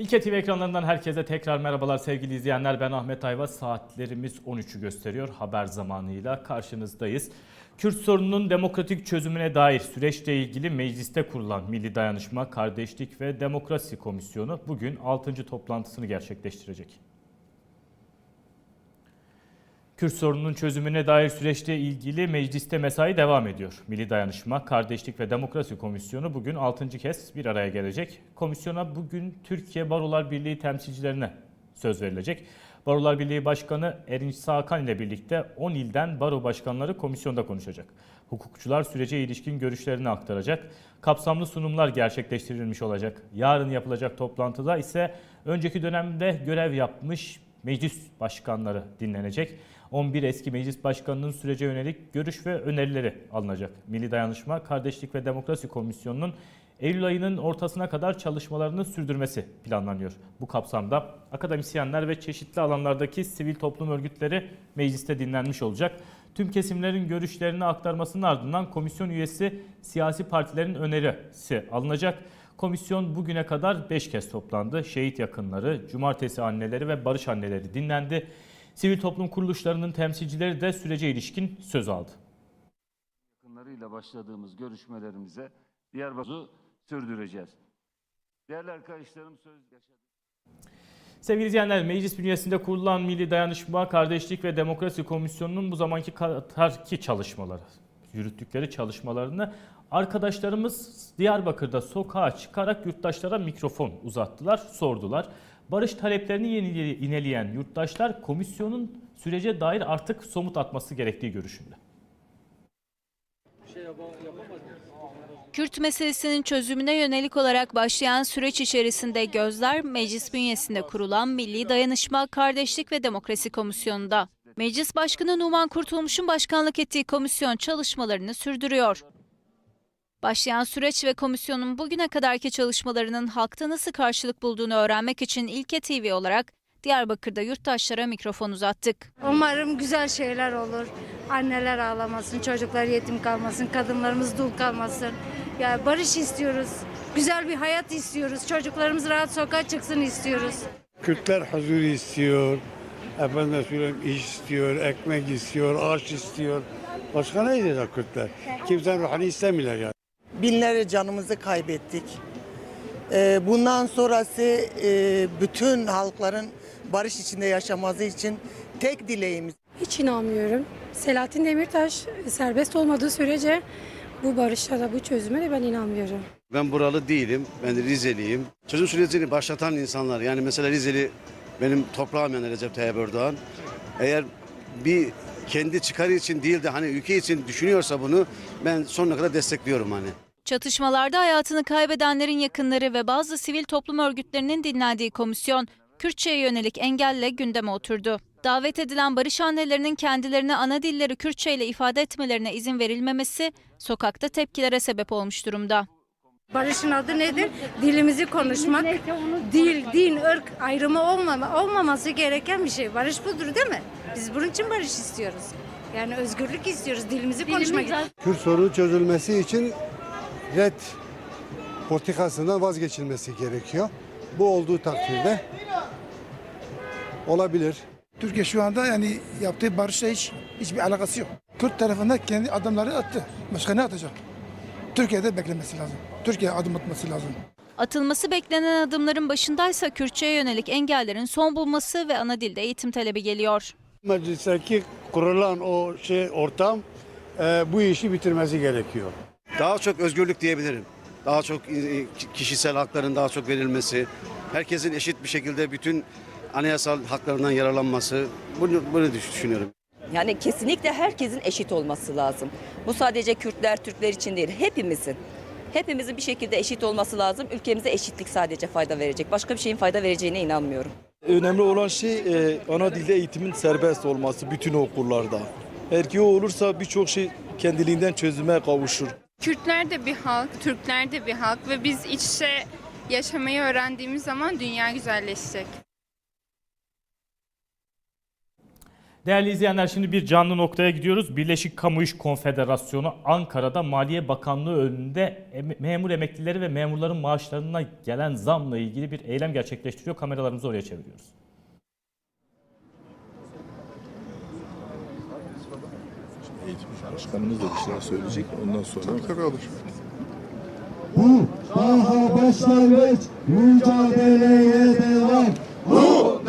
İlke TV ekranlarından herkese tekrar merhabalar sevgili izleyenler. Ben Ahmet Ayva. Saatlerimiz 13'ü gösteriyor. Haber zamanıyla karşınızdayız. Kürt sorununun demokratik çözümüne dair süreçle ilgili mecliste kurulan Milli Dayanışma, Kardeşlik ve Demokrasi Komisyonu bugün 6. toplantısını gerçekleştirecek. Kürt sorununun çözümüne dair süreçle ilgili mecliste mesai devam ediyor. Milli Dayanışma, Kardeşlik ve Demokrasi Komisyonu bugün 6. kez bir araya gelecek. Komisyona bugün Türkiye Barolar Birliği temsilcilerine söz verilecek. Barolar Birliği Başkanı Erinç Sağkan ile birlikte 10 ilden baro başkanları komisyonda konuşacak. Hukukçular sürece ilişkin görüşlerini aktaracak. Kapsamlı sunumlar gerçekleştirilmiş olacak. Yarın yapılacak toplantıda ise önceki dönemde görev yapmış meclis başkanları dinlenecek. 11 eski meclis başkanının sürece yönelik görüş ve önerileri alınacak. Milli Dayanışma, Kardeşlik ve Demokrasi Komisyonu'nun Eylül ayının ortasına kadar çalışmalarını sürdürmesi planlanıyor. Bu kapsamda akademisyenler ve çeşitli alanlardaki sivil toplum örgütleri mecliste dinlenmiş olacak. Tüm kesimlerin görüşlerini aktarmasının ardından komisyon üyesi siyasi partilerin önerisi alınacak. Komisyon bugüne kadar 5 kez toplandı. Şehit yakınları, cumartesi anneleri ve barış anneleri dinlendi. Sivil toplum kuruluşlarının temsilcileri de sürece ilişkin söz aldı. yakınlarıyla başladığımız görüşmelerimize Diyarbakır'ı sürdüreceğiz. Değerli arkadaşlarım söz yaşadı. Sevgili izleyenler, meclis bünyesinde kurulan Milli Dayanışma, Kardeşlik ve Demokrasi Komisyonu'nun bu zamanki kadarki çalışmaları, yürüttükleri çalışmalarını arkadaşlarımız Diyarbakır'da sokağa çıkarak yurttaşlara mikrofon uzattılar, sordular. Barış taleplerini yenile- ineleyen yurttaşlar komisyonun sürece dair artık somut atması gerektiği görüşünde. Kürt meselesinin çözümüne yönelik olarak başlayan süreç içerisinde gözler meclis bünyesinde kurulan Milli Dayanışma, Kardeşlik ve Demokrasi Komisyonu'nda. Meclis Başkanı Numan Kurtulmuş'un başkanlık ettiği komisyon çalışmalarını sürdürüyor. Başlayan süreç ve komisyonun bugüne kadarki çalışmalarının halkta nasıl karşılık bulduğunu öğrenmek için İlke TV olarak Diyarbakır'da yurttaşlara mikrofon uzattık. Umarım güzel şeyler olur. Anneler ağlamasın, çocuklar yetim kalmasın, kadınlarımız dul kalmasın. Ya barış istiyoruz. Güzel bir hayat istiyoruz. Çocuklarımız rahat sokağa çıksın istiyoruz. Kürtler huzur istiyor. Efendim söyleyeyim iş istiyor, ekmek istiyor, aş istiyor. Başka ne diyecek Kürtler? Kimsenin ruhunu istemiyorlar yani. Binlerce canımızı kaybettik. Ee, Bundan sonrası e, bütün halkların barış içinde yaşaması için tek dileğimiz Hiç inanmıyorum. Selahattin Demirtaş serbest olmadığı sürece bu barışa da bu çözüme de ben inanmıyorum. Ben buralı değilim. Ben de Rizeliyim. Çözüm sürecini başlatan insanlar yani mesela Rizeli benim toprağım yani Recep Tayyip Erdoğan. Eğer bir kendi çıkarı için değil de hani ülke için düşünüyorsa bunu ben sonuna kadar destekliyorum hani. Çatışmalarda hayatını kaybedenlerin yakınları ve bazı sivil toplum örgütlerinin dinlendiği komisyon, Kürtçe'ye yönelik engelle gündeme oturdu. Davet edilen barış annelerinin kendilerine ana dilleri Kürtçe ile ifade etmelerine izin verilmemesi sokakta tepkilere sebep olmuş durumda. Barışın adı nedir? Dilimizi konuşmak. Dil, din, ırk ayrımı olmama, olmaması gereken bir şey. Barış budur değil mi? Biz bunun için barış istiyoruz. Yani özgürlük istiyoruz. Dilimizi konuşmak. Kürt sorunu çözülmesi için red politikasından vazgeçilmesi gerekiyor. Bu olduğu takdirde olabilir. Türkiye şu anda yani yaptığı barışla hiç hiçbir alakası yok. Kürt tarafında kendi adamları attı. Başka ne atacak? Türkiye'de beklemesi lazım. Türkiye adım atması lazım. Atılması beklenen adımların başındaysa Kürtçe'ye yönelik engellerin son bulması ve ana dilde eğitim talebi geliyor. Meclisteki kurulan o şey ortam e, bu işi bitirmesi gerekiyor. Daha çok özgürlük diyebilirim. Daha çok e, kişisel hakların daha çok verilmesi, herkesin eşit bir şekilde bütün anayasal haklarından yararlanması bunu, bunu düşünüyorum. Yani kesinlikle herkesin eşit olması lazım. Bu sadece Kürtler, Türkler için değil, hepimizin. Hepimizin bir şekilde eşit olması lazım. Ülkemize eşitlik sadece fayda verecek. Başka bir şeyin fayda vereceğine inanmıyorum. Önemli olan şey e, ana dilde eğitimin serbest olması bütün okullarda. Eğer ki o olursa birçok şey kendiliğinden çözüme kavuşur. Kürtler de bir halk, Türkler de bir halk ve biz iç içe yaşamayı öğrendiğimiz zaman dünya güzelleşecek. Değerli izleyenler şimdi bir canlı noktaya gidiyoruz. Birleşik Kamu İş Konfederasyonu Ankara'da Maliye Bakanlığı önünde em- memur emeklileri ve memurların maaşlarına gelen zamla ilgili bir eylem gerçekleştiriyor. Kameralarımızı oraya çeviriyoruz. Başkanımız da bir şeyler söyleyecek. Ondan sonra Bu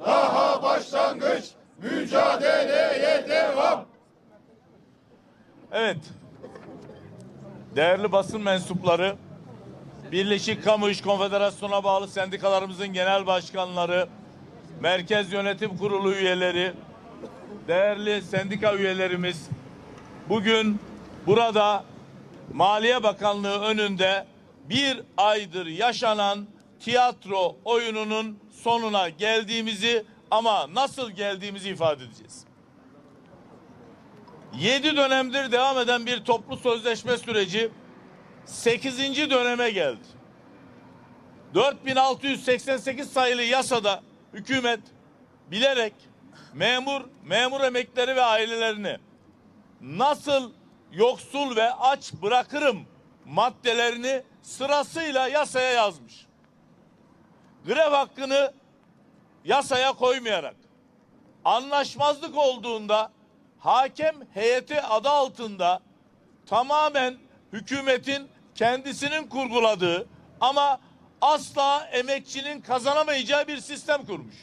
daha başlangıç mücadeleye devam. Evet. Değerli basın mensupları, Birleşik Kamu İş Konfederasyonu'na bağlı sendikalarımızın genel başkanları, Merkez Yönetim Kurulu üyeleri, değerli sendika üyelerimiz, bugün burada Maliye Bakanlığı önünde bir aydır yaşanan tiyatro oyununun sonuna geldiğimizi ama nasıl geldiğimizi ifade edeceğiz. 7 dönemdir devam eden bir toplu sözleşme süreci 8. döneme geldi. 4688 sayılı yasada hükümet bilerek memur, memur emekleri ve ailelerini nasıl yoksul ve aç bırakırım maddelerini sırasıyla yasaya yazmış. Grev hakkını yasaya koymayarak anlaşmazlık olduğunda hakem heyeti adı altında tamamen hükümetin kendisinin kurguladığı ama asla emekçinin kazanamayacağı bir sistem kurmuş.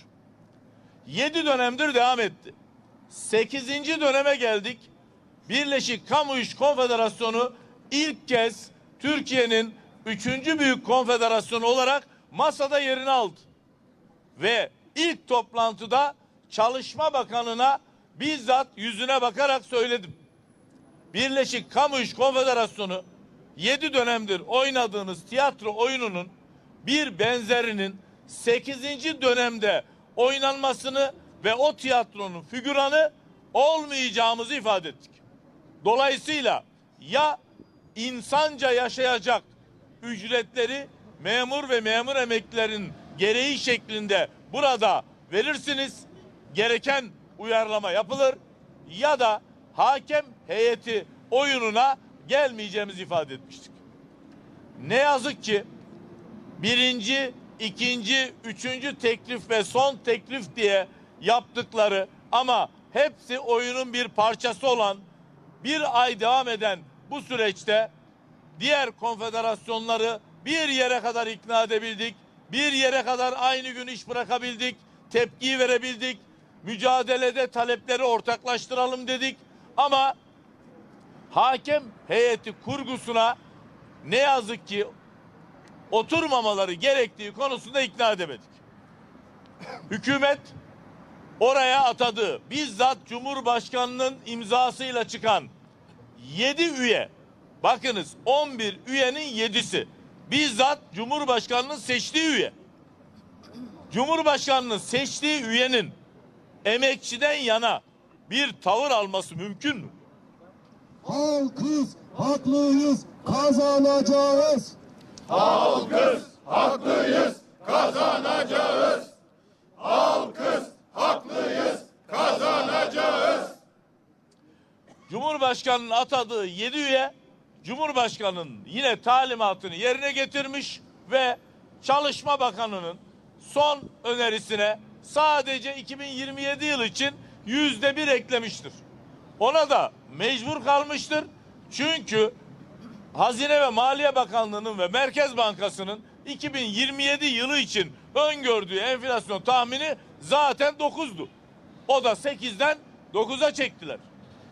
Yedi dönemdir devam etti. Sekizinci döneme geldik. Birleşik Kamu İş Konfederasyonu ilk kez Türkiye'nin üçüncü büyük konfederasyonu olarak masada yerini aldı. Ve ilk toplantıda Çalışma Bakanı'na bizzat yüzüne bakarak söyledim. Birleşik Kamu İş Konfederasyonu 7 dönemdir oynadığınız tiyatro oyununun bir benzerinin 8. dönemde oynanmasını ve o tiyatronun figüranı olmayacağımızı ifade ettik. Dolayısıyla ya insanca yaşayacak ücretleri memur ve memur emeklilerin gereği şeklinde burada verirsiniz. Gereken uyarlama yapılır ya da hakem heyeti oyununa gelmeyeceğimizi ifade etmiştik. Ne yazık ki birinci, ikinci, üçüncü teklif ve son teklif diye yaptıkları ama hepsi oyunun bir parçası olan bir ay devam eden bu süreçte diğer konfederasyonları bir yere kadar ikna edebildik. Bir yere kadar aynı gün iş bırakabildik. Tepkiyi verebildik. Mücadelede talepleri ortaklaştıralım dedik. Ama hakem heyeti kurgusuna ne yazık ki oturmamaları gerektiği konusunda ikna edemedik. Hükümet oraya atadığı bizzat Cumhurbaşkanının imzasıyla çıkan 7 üye bakınız 11 üyenin 7'si bizzat Cumhurbaşkanının seçtiği üye. Cumhurbaşkanının seçtiği üyenin emekçiden yana bir tavır alması mümkün mü? Halkız, haklıyız, kazanacağız. Cumhurbaşkanının atadığı 7 üye Cumhurbaşkanının yine talimatını yerine getirmiş ve Çalışma Bakanı'nın son önerisine sadece 2027 yıl için yüzde bir eklemiştir. Ona da mecbur kalmıştır. Çünkü Hazine ve Maliye Bakanlığı'nın ve Merkez Bankası'nın 2027 yılı için öngördüğü enflasyon tahmini zaten 9'du. O da 8'den 9'a çektiler.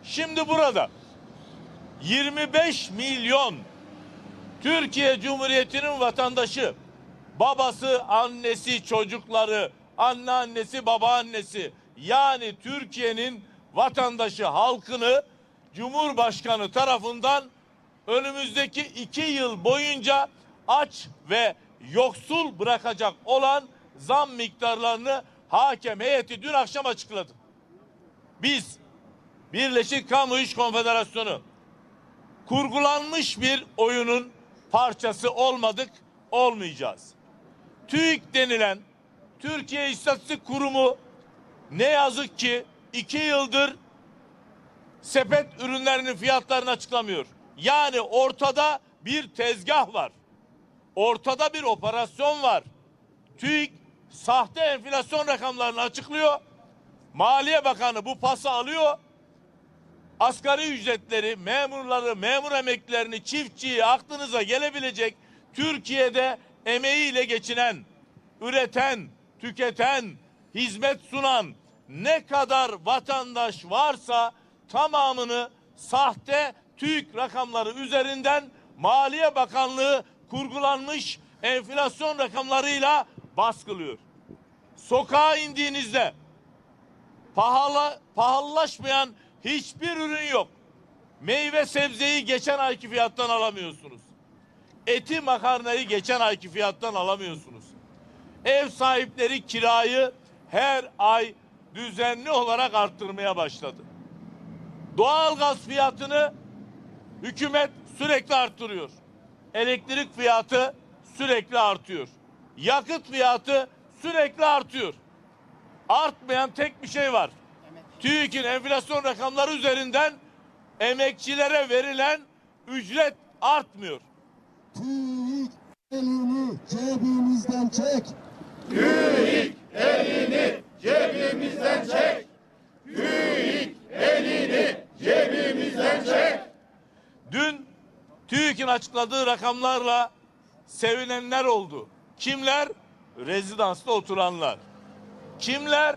Şimdi burada 25 milyon Türkiye Cumhuriyeti'nin vatandaşı, babası, annesi, çocukları, anneannesi, babaannesi yani Türkiye'nin vatandaşı, halkını Cumhurbaşkanı tarafından önümüzdeki iki yıl boyunca aç ve yoksul bırakacak olan zam miktarlarını hakem heyeti dün akşam açıkladı. Biz Birleşik Kamu İş Konfederasyonu kurgulanmış bir oyunun parçası olmadık, olmayacağız. TÜİK denilen Türkiye İstatistik Kurumu ne yazık ki iki yıldır sepet ürünlerinin fiyatlarını açıklamıyor. Yani ortada bir tezgah var. Ortada bir operasyon var. TÜİK sahte enflasyon rakamlarını açıklıyor. Maliye Bakanı bu pası alıyor. Asgari ücretleri, memurları, memur emeklilerini, çiftçiyi aklınıza gelebilecek Türkiye'de emeğiyle geçinen, üreten, tüketen, hizmet sunan ne kadar vatandaş varsa tamamını sahte TÜİK rakamları üzerinden Maliye Bakanlığı kurgulanmış enflasyon rakamlarıyla baskılıyor. Sokağa indiğinizde pahalı pahalılaşmayan hiçbir ürün yok. Meyve sebzeyi geçen ayki fiyattan alamıyorsunuz. Eti makarnayı geçen ayki fiyattan alamıyorsunuz. Ev sahipleri kirayı her ay düzenli olarak arttırmaya başladı. Doğalgaz fiyatını hükümet sürekli arttırıyor. Elektrik fiyatı sürekli artıyor. Yakıt fiyatı sürekli artıyor. Artmayan tek bir şey var. TÜİK'in enflasyon rakamları üzerinden emekçilere verilen ücret artmıyor. TÜİK elini cebimizden çek. Dün TÜİK'in açıkladığı rakamlarla sevinenler oldu. Kimler? Rezidansta oturanlar. Kimler?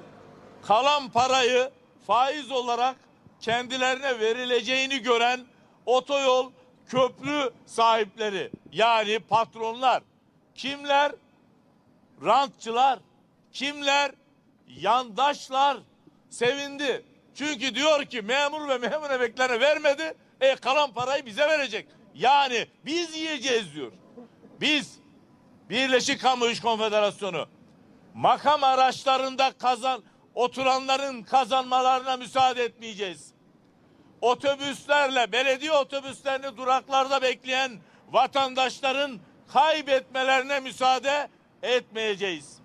Kalan parayı faiz olarak kendilerine verileceğini gören otoyol, köprü sahipleri yani patronlar. Kimler? Rantçılar. Kimler? Yandaşlar. Sevindi. Çünkü diyor ki memur ve memur emeklerine vermedi. E kalan parayı bize verecek. Yani biz yiyeceğiz diyor. Biz Birleşik Kamu İş Konfederasyonu makam araçlarında kazan oturanların kazanmalarına müsaade etmeyeceğiz. Otobüslerle belediye otobüslerini duraklarda bekleyen vatandaşların kaybetmelerine müsaade etmeyeceğiz.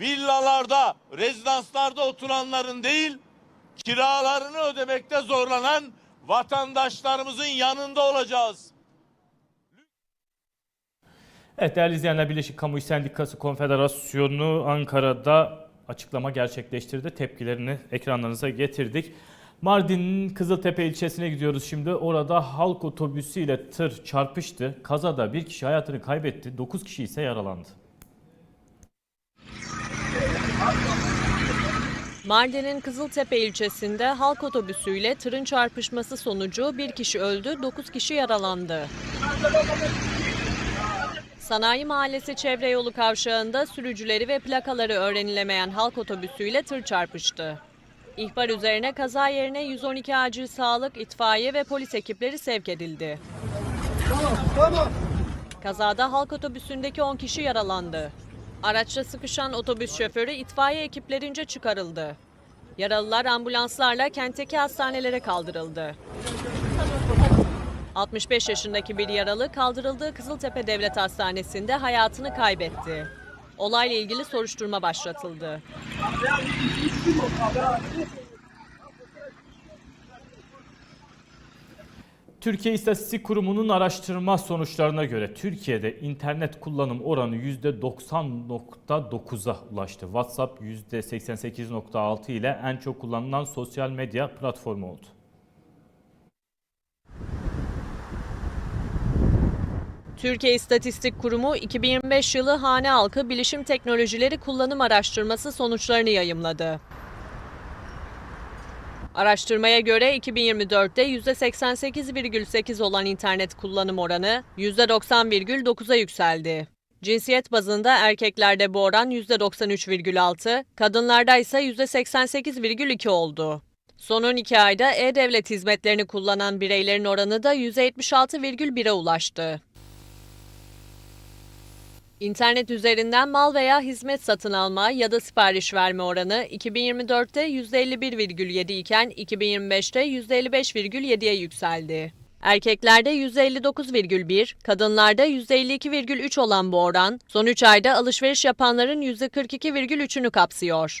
Villalarda, rezidanslarda oturanların değil, kiralarını ödemekte zorlanan vatandaşlarımızın yanında olacağız. Evet değerli izleyenler Birleşik Kamu İş Sendikası Konfederasyonu Ankara'da açıklama gerçekleştirdi. Tepkilerini ekranlarınıza getirdik. Mardin'in Kızıltepe ilçesine gidiyoruz şimdi. Orada halk otobüsüyle tır çarpıştı. Kazada bir kişi hayatını kaybetti. 9 kişi ise yaralandı. Mardin'in Kızıltepe ilçesinde halk otobüsüyle tırın çarpışması sonucu bir kişi öldü, 9 kişi yaralandı. Sanayi Mahallesi çevre yolu kavşağında sürücüleri ve plakaları öğrenilemeyen halk otobüsüyle tır çarpıştı. İhbar üzerine kaza yerine 112 acil sağlık, itfaiye ve polis ekipleri sevk edildi. Kazada halk otobüsündeki 10 kişi yaralandı. Araçta sıkışan otobüs şoförü itfaiye ekiplerince çıkarıldı. Yaralılar ambulanslarla kentteki hastanelere kaldırıldı. 65 yaşındaki bir yaralı kaldırıldığı Kızıltepe Devlet Hastanesi'nde hayatını kaybetti. Olayla ilgili soruşturma başlatıldı. Türkiye İstatistik Kurumu'nun araştırma sonuçlarına göre Türkiye'de internet kullanım oranı %90.9'a ulaştı. WhatsApp %88.6 ile en çok kullanılan sosyal medya platformu oldu. Türkiye İstatistik Kurumu 2025 yılı hane halkı bilişim teknolojileri kullanım araştırması sonuçlarını yayımladı. Araştırmaya göre 2024'te %88,8 olan internet kullanım oranı %90,9'a yükseldi. Cinsiyet bazında erkeklerde bu oran %93,6, kadınlarda ise %88,2 oldu. Son 12 ayda e-devlet hizmetlerini kullanan bireylerin oranı da %76,1'e ulaştı. İnternet üzerinden mal veya hizmet satın alma ya da sipariş verme oranı 2024'te %51,7 iken 2025'te %55,7'ye yükseldi. Erkeklerde %59,1, kadınlarda %52,3 olan bu oran, son 3 ayda alışveriş yapanların %42,3'ünü kapsıyor.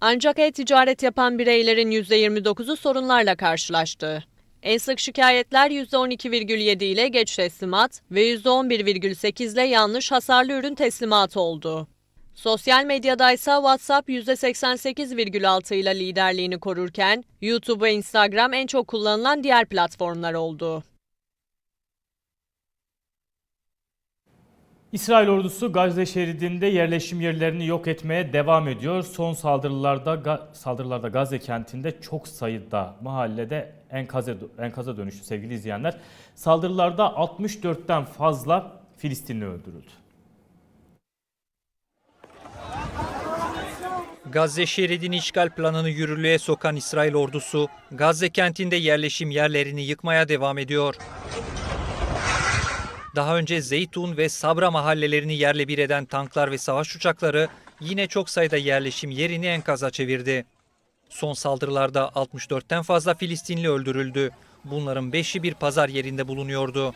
Ancak e-ticaret yapan bireylerin %29'u sorunlarla karşılaştı. En sık şikayetler %12,7 ile geç teslimat ve %11,8 ile yanlış hasarlı ürün teslimatı oldu. Sosyal medyada ise WhatsApp %88,6 ile liderliğini korurken YouTube ve Instagram en çok kullanılan diğer platformlar oldu. İsrail ordusu Gazze şeridinde yerleşim yerlerini yok etmeye devam ediyor. Son saldırılarda saldırılarda Gazze kentinde çok sayıda mahallede enkaza, enkaza dönüştü sevgili izleyenler. Saldırılarda 64'ten fazla Filistinli öldürüldü. Gazze şeridini işgal planını yürürlüğe sokan İsrail ordusu Gazze kentinde yerleşim yerlerini yıkmaya devam ediyor. Daha önce Zeytun ve Sabra mahallelerini yerle bir eden tanklar ve savaş uçakları yine çok sayıda yerleşim yerini enkaza çevirdi. Son saldırılarda 64'ten fazla Filistinli öldürüldü. Bunların 5'i bir pazar yerinde bulunuyordu.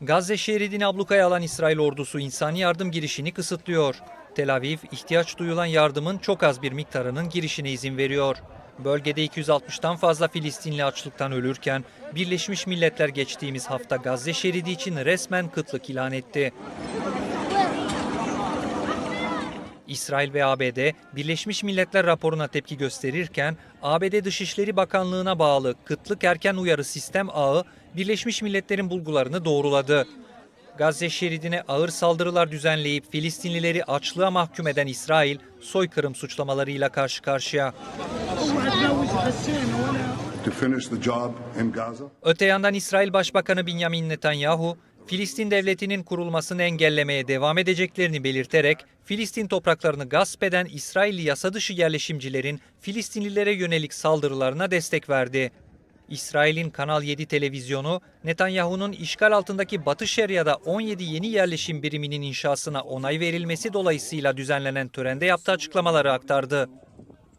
Gazze şeridini ablukaya alan İsrail ordusu insani yardım girişini kısıtlıyor. Tel Aviv ihtiyaç duyulan yardımın çok az bir miktarının girişine izin veriyor. Bölgede 260'tan fazla Filistinli açlıktan ölürken Birleşmiş Milletler geçtiğimiz hafta Gazze şeridi için resmen kıtlık ilan etti. İsrail ve ABD Birleşmiş Milletler raporuna tepki gösterirken ABD Dışişleri Bakanlığı'na bağlı kıtlık erken uyarı sistem ağı Birleşmiş Milletler'in bulgularını doğruladı. Gazze şeridine ağır saldırılar düzenleyip Filistinlileri açlığa mahkum eden İsrail soykırım suçlamalarıyla karşı karşıya. Öte yandan İsrail Başbakanı Benjamin Netanyahu, Filistin devletinin kurulmasını engellemeye devam edeceklerini belirterek, Filistin topraklarını gasp eden İsrailli yasa dışı yerleşimcilerin Filistinlilere yönelik saldırılarına destek verdi. İsrail'in Kanal 7 televizyonu, Netanyahu'nun işgal altındaki Batı Şeria'da 17 yeni yerleşim biriminin inşasına onay verilmesi dolayısıyla düzenlenen törende yaptığı açıklamaları aktardı.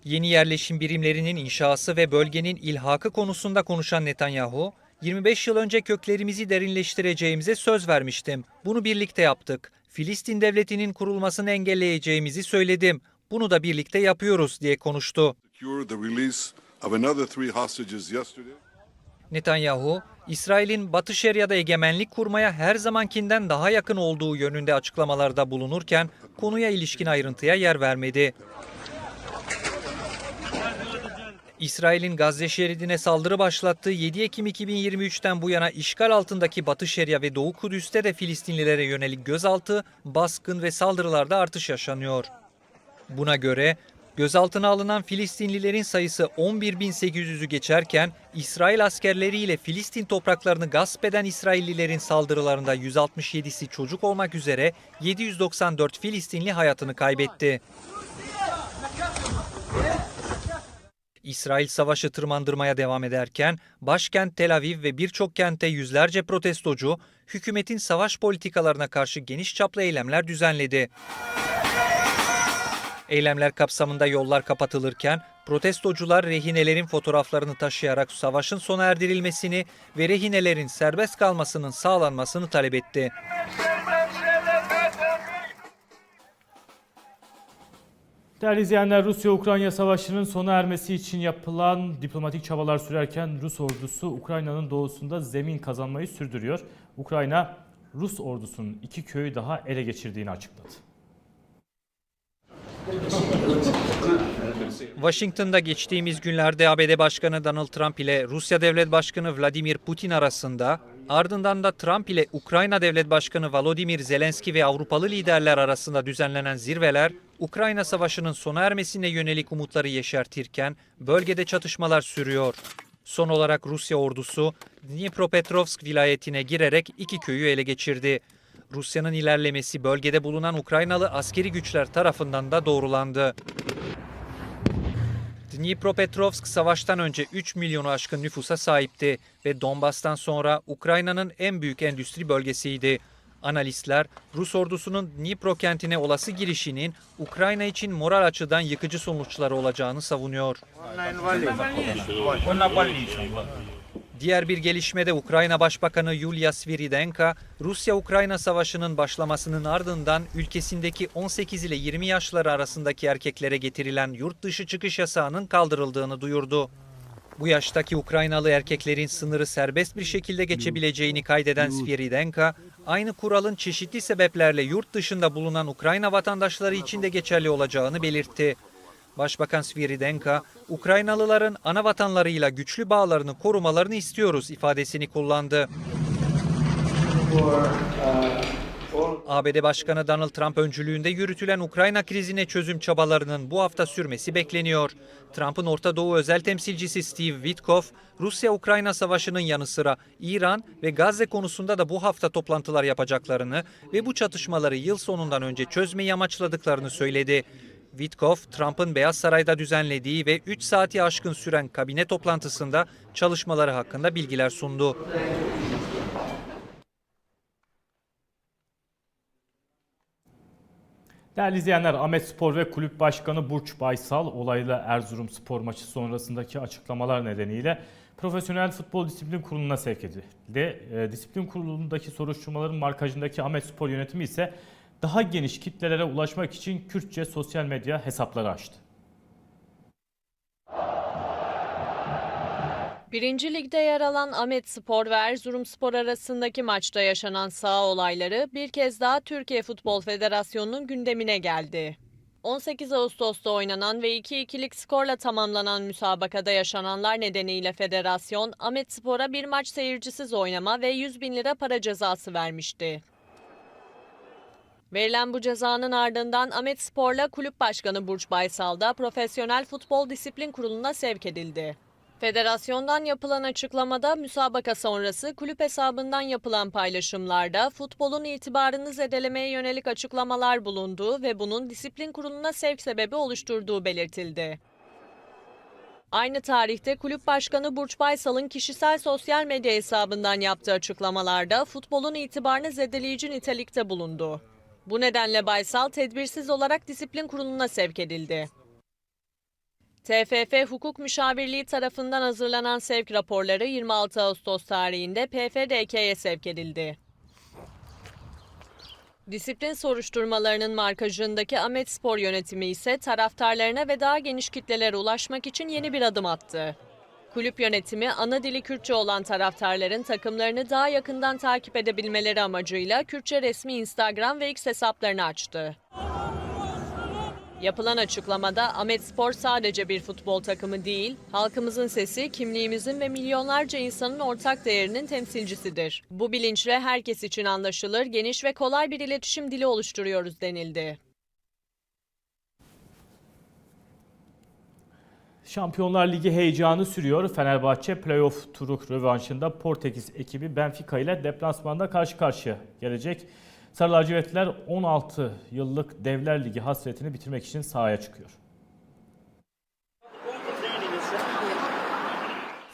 Yeni yerleşim birimlerinin inşası ve bölgenin ilhakı konusunda konuşan Netanyahu, 25 yıl önce köklerimizi derinleştireceğimize söz vermiştim. Bunu birlikte yaptık. Filistin devletinin kurulmasını engelleyeceğimizi söyledim. Bunu da birlikte yapıyoruz diye konuştu. Netanyahu, İsrail'in Batı Şeria'da egemenlik kurmaya her zamankinden daha yakın olduğu yönünde açıklamalarda bulunurken konuya ilişkin ayrıntıya yer vermedi. İsrail'in Gazze şeridine saldırı başlattığı 7 Ekim 2023'ten bu yana işgal altındaki Batı Şeria ve Doğu Kudüs'te de Filistinlilere yönelik gözaltı, baskın ve saldırılarda artış yaşanıyor. Buna göre gözaltına alınan Filistinlilerin sayısı 11.800'ü geçerken İsrail askerleriyle Filistin topraklarını gasp eden İsraillilerin saldırılarında 167'si çocuk olmak üzere 794 Filistinli hayatını kaybetti. İsrail savaşı tırmandırmaya devam ederken başkent Tel Aviv ve birçok kentte yüzlerce protestocu hükümetin savaş politikalarına karşı geniş çaplı eylemler düzenledi. Eylemler kapsamında yollar kapatılırken protestocular rehinelerin fotoğraflarını taşıyarak savaşın sona erdirilmesini ve rehinelerin serbest kalmasının sağlanmasını talep etti. Değerli izleyenler Rusya-Ukrayna savaşının sona ermesi için yapılan diplomatik çabalar sürerken Rus ordusu Ukrayna'nın doğusunda zemin kazanmayı sürdürüyor. Ukrayna Rus ordusunun iki köyü daha ele geçirdiğini açıkladı. Washington'da geçtiğimiz günlerde ABD Başkanı Donald Trump ile Rusya Devlet Başkanı Vladimir Putin arasında, ardından da Trump ile Ukrayna Devlet Başkanı Volodymyr Zelenski ve Avrupalı liderler arasında düzenlenen zirveler, Ukrayna Savaşı'nın sona ermesine yönelik umutları yeşertirken bölgede çatışmalar sürüyor. Son olarak Rusya ordusu Dnipropetrovsk vilayetine girerek iki köyü ele geçirdi. Rusya'nın ilerlemesi bölgede bulunan Ukraynalı askeri güçler tarafından da doğrulandı. Dnipropetrovsk savaştan önce 3 milyonu aşkın nüfusa sahipti ve Donbas'tan sonra Ukrayna'nın en büyük endüstri bölgesiydi. Analistler Rus ordusunun Dnipro kentine olası girişinin Ukrayna için moral açıdan yıkıcı sonuçları olacağını savunuyor. Diğer bir gelişmede Ukrayna Başbakanı Yulia Sviridenka, Rusya-Ukrayna savaşının başlamasının ardından ülkesindeki 18 ile 20 yaşları arasındaki erkeklere getirilen yurt dışı çıkış yasağının kaldırıldığını duyurdu. Bu yaştaki Ukraynalı erkeklerin sınırı serbest bir şekilde geçebileceğini kaydeden Sviridenka, aynı kuralın çeşitli sebeplerle yurt dışında bulunan Ukrayna vatandaşları için de geçerli olacağını belirtti. Başbakan Sviridenka, Ukraynalıların ana vatanlarıyla güçlü bağlarını korumalarını istiyoruz ifadesini kullandı. ABD Başkanı Donald Trump öncülüğünde yürütülen Ukrayna krizine çözüm çabalarının bu hafta sürmesi bekleniyor. Trump'ın Orta Doğu özel temsilcisi Steve Witkoff, Rusya-Ukrayna savaşının yanı sıra İran ve Gazze konusunda da bu hafta toplantılar yapacaklarını ve bu çatışmaları yıl sonundan önce çözmeyi amaçladıklarını söyledi. Witkoff, Trump'ın Beyaz Saray'da düzenlediği ve 3 saati aşkın süren kabine toplantısında çalışmaları hakkında bilgiler sundu. Değerli izleyenler, Ahmet Spor ve Kulüp Başkanı Burç Baysal olaylı Erzurum Spor maçı sonrasındaki açıklamalar nedeniyle Profesyonel Futbol Disiplin Kurulu'na sevk edildi. E, Disiplin Kurulu'ndaki soruşturmaların markajındaki Ahmet Spor yönetimi ise daha geniş kitlelere ulaşmak için Kürtçe sosyal medya hesapları açtı. Birinci Lig'de yer alan Ahmet Spor ve Erzurum Spor arasındaki maçta yaşanan sağ olayları bir kez daha Türkiye Futbol Federasyonu'nun gündemine geldi. 18 Ağustos'ta oynanan ve 2-2'lik skorla tamamlanan müsabakada yaşananlar nedeniyle federasyon Ahmet Spor'a bir maç seyircisiz oynama ve 100 bin lira para cezası vermişti. Verilen bu cezanın ardından Ahmet Spor'la kulüp başkanı Burç Baysal da Profesyonel Futbol Disiplin Kurulu'na sevk edildi. Federasyondan yapılan açıklamada müsabaka sonrası kulüp hesabından yapılan paylaşımlarda futbolun itibarını zedelemeye yönelik açıklamalar bulunduğu ve bunun disiplin kuruluna sevk sebebi oluşturduğu belirtildi. Aynı tarihte kulüp başkanı Burç Baysal'ın kişisel sosyal medya hesabından yaptığı açıklamalarda futbolun itibarını zedeleyici nitelikte bulundu. Bu nedenle Baysal tedbirsiz olarak disiplin kuruluna sevk edildi. TFF Hukuk Müşavirliği tarafından hazırlanan sevk raporları 26 Ağustos tarihinde PFDK'ye sevk edildi. Disiplin soruşturmalarının markajındaki Ahmet Spor yönetimi ise taraftarlarına ve daha geniş kitlelere ulaşmak için yeni bir adım attı. Kulüp yönetimi ana dili Kürtçe olan taraftarların takımlarını daha yakından takip edebilmeleri amacıyla Kürtçe resmi Instagram ve X hesaplarını açtı. Yapılan açıklamada Ahmet Spor sadece bir futbol takımı değil, halkımızın sesi, kimliğimizin ve milyonlarca insanın ortak değerinin temsilcisidir. Bu bilinçle herkes için anlaşılır, geniş ve kolay bir iletişim dili oluşturuyoruz denildi. Şampiyonlar Ligi heyecanı sürüyor. Fenerbahçe playoff turu rövanşında Portekiz ekibi Benfica ile deplasmanda karşı karşıya gelecek. Sarı lacivertliler 16 yıllık Devler Ligi hasretini bitirmek için sahaya çıkıyor.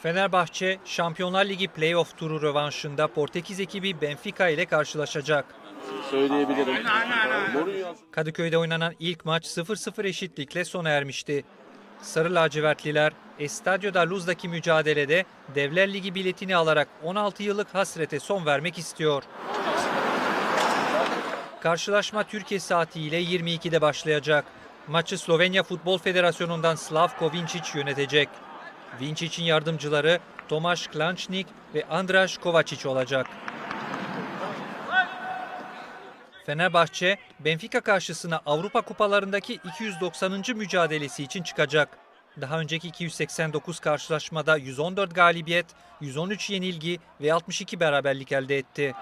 Fenerbahçe, Şampiyonlar Ligi playoff turu rövanşında Portekiz ekibi Benfica ile karşılaşacak. Söyleyebilirim. Kadıköy'de oynanan ilk maç 0-0 eşitlikle sona ermişti. Sarı lacivertliler Estadio da Luz'daki mücadelede Devler Ligi biletini alarak 16 yıllık hasrete son vermek istiyor. Karşılaşma Türkiye saatiyle 22'de başlayacak. Maçı Slovenya Futbol Federasyonu'ndan Slavko Vincic yönetecek. Vincic'in yardımcıları Tomasz Klančnik ve Andraš Kovačić olacak. Fenerbahçe, Benfica karşısına Avrupa kupalarındaki 290. mücadelesi için çıkacak. Daha önceki 289 karşılaşmada 114 galibiyet, 113 yenilgi ve 62 beraberlik elde etti.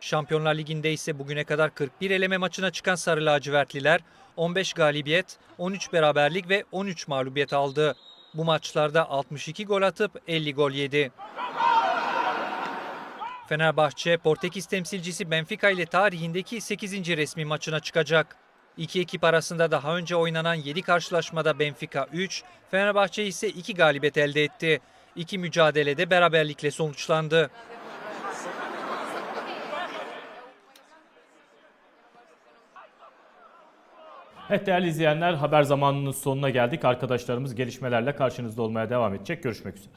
Şampiyonlar Ligi'nde ise bugüne kadar 41 eleme maçına çıkan Sarı Lacivertliler 15 galibiyet, 13 beraberlik ve 13 mağlubiyet aldı. Bu maçlarda 62 gol atıp 50 gol yedi. Fenerbahçe, Portekiz temsilcisi Benfica ile tarihindeki 8. resmi maçına çıkacak. İki ekip arasında daha önce oynanan 7 karşılaşmada Benfica 3, Fenerbahçe ise 2 galibiyet elde etti. İki mücadelede beraberlikle sonuçlandı. Evet değerli izleyenler haber zamanının sonuna geldik. Arkadaşlarımız gelişmelerle karşınızda olmaya devam edecek. Görüşmek üzere.